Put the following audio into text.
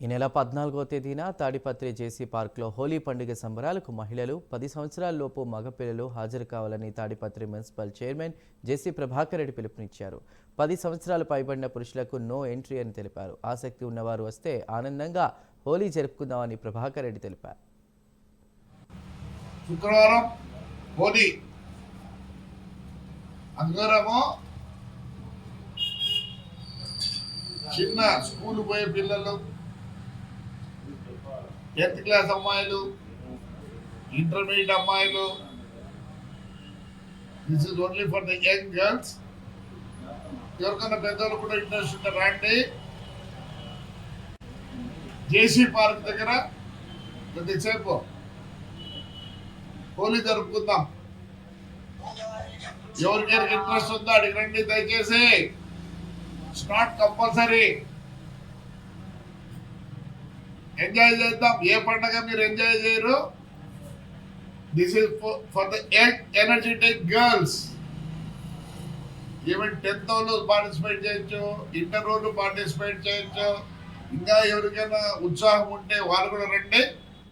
ఈ నెల పద్నాలుగో తేదీన తాడిపత్రి జేసీ పార్క్లో హోలీ పండుగ సంబరాలకు మహిళలు పది సంవత్సరాలలోపు మగపిల్లలు హాజరు కావాలని Tadipatri municipal chairman JC Prabhakar Reddy పిలుపునిచ్చారు. పది సంవత్సరాలు పైబడిన పురుషులకు నో ఎంట్రీ అని తెలిపారు. ఆసక్తి ఉన్నవారు వస్తే ఆనందంగా హోలీ జరుపుకుందామని ప్రభాకర్ రెడ్డి తెలిపారు. శుక్రవారం హోలీ. అందరము చిన్న స్కూల్ పోయే పిల్లలు టెన్త్ క్లాస్ అమ్మాయిలు ఇంటర్మీడియట్ అమ్మాయిలు this is only for the young girls ఎవరికన్నా పెద్దలు కూడా ఇంట్రెస్ట్ ఉంటే రండి. జేసీ పార్క్ దగ్గర కొద్దిసేపు హోలీ జరుపుకుందాం. ఎవరికైనా ఇంట్రెస్ట్ ఉందో? అడిగి రండి దయచేసి. ఇట్స్ నాట్ కంపల్సరీ ఎంజాయ్ చేద్దాం. ఏ పండగ మీరు ఎంజాయ్ చేయరు? This is for the energetic girls even tenth వాళ్ళు పార్టిసిపేట్ చేయొచ్చు. ఇంటర్ వాళ్ళు పార్టిసిపేట్ చేయొచ్చు. ఇంకా ఎవరికైనా ఉత్సాహం ఉంటే వాళ్ళు కూడా రండి.